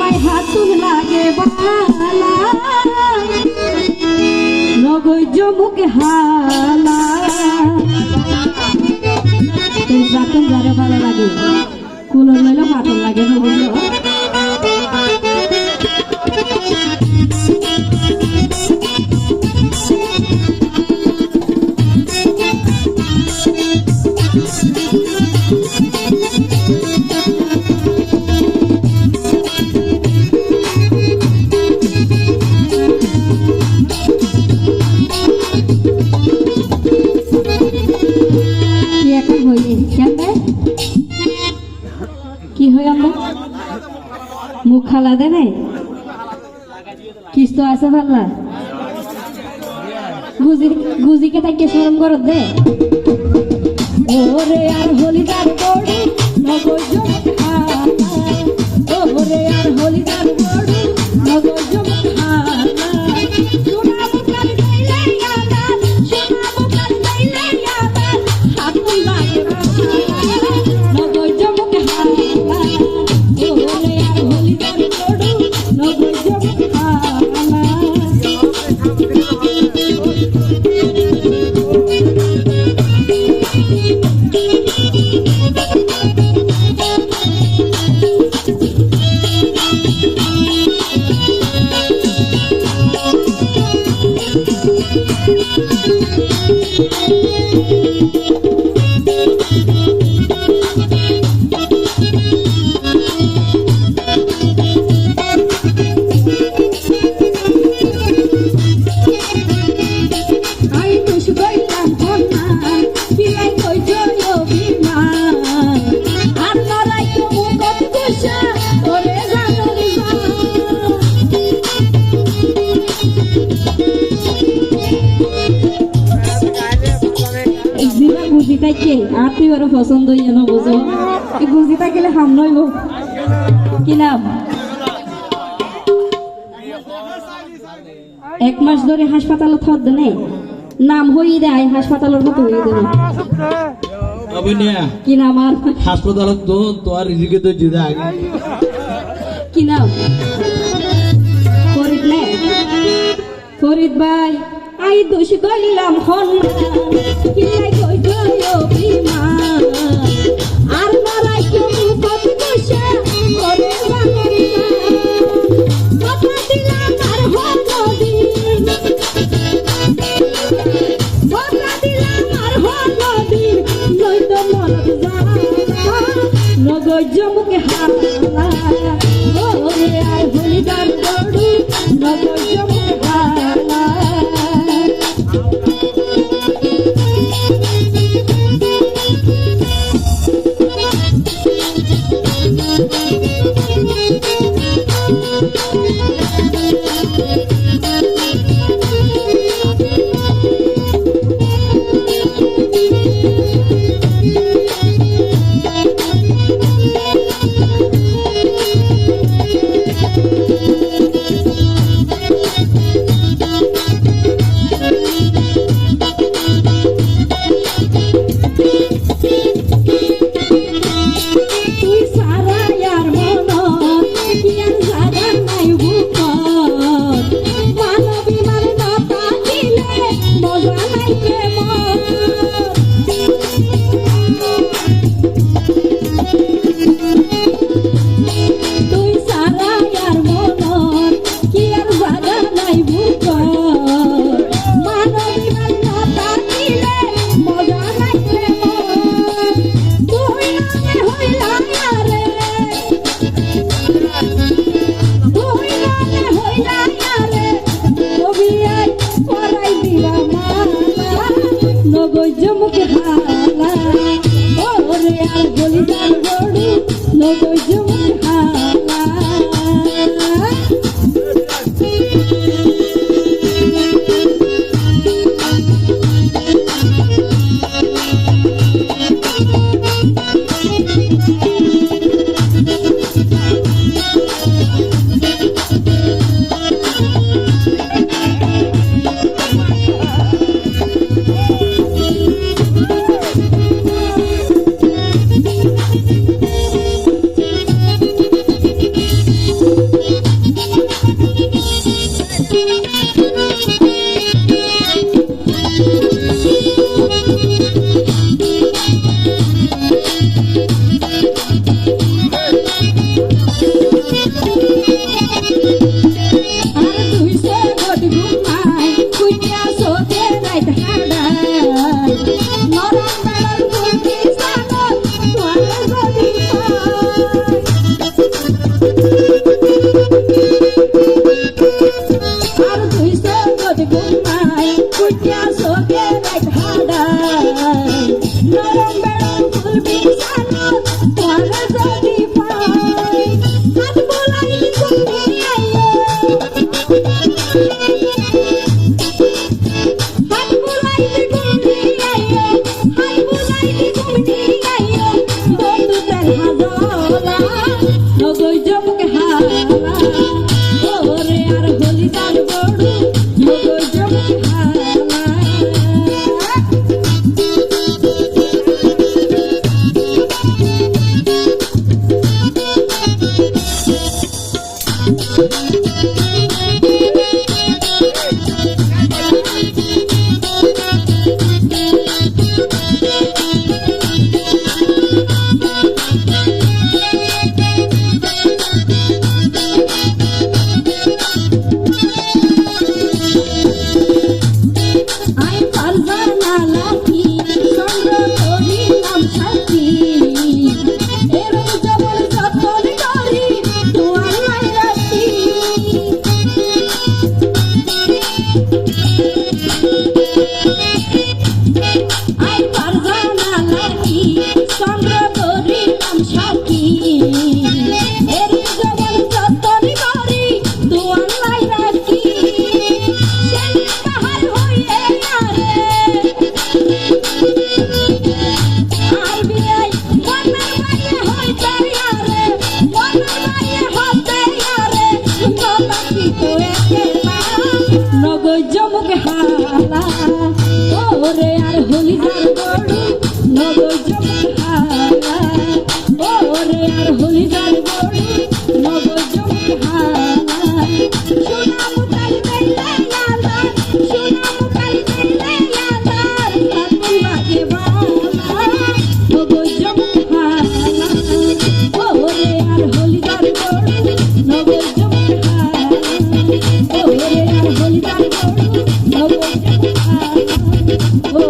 মাই হাতুর লাগে বালা। জমুকে হালা। তোর ভালো লাগে কুলো লইলে হাতন লাগে কি হয়ে আমরা মুখ খালা দে নাই? কিস তো আছে ভাল্লা গুজি, গুজিকে তাকে শরম করত দে। ওরে আর হলিদার বড়ি নগর আর পছন্দ হইয়া না বুঝো এই গুজি থাকিলে হাম নইব কি নাম এক মাস ধরে হাসপাতালে থদ নেই নাম হই দেয় হাসপাতালের মতো হয়ে দেবে কি নাম আর হাসপাতালত তো তোমার রিজিকে তো জিদা আগে। কি নাম? ফরিদ নে? ফরিদ ভাই আই দোষ গইলাম হন কিলাই কই জয় বিমান আর মারাই তো মুখত কইছে করে জানি না কথা দিলাম আর হল কথা দিলাম আর হল মরদ যা নগর Música Nobody, nobody.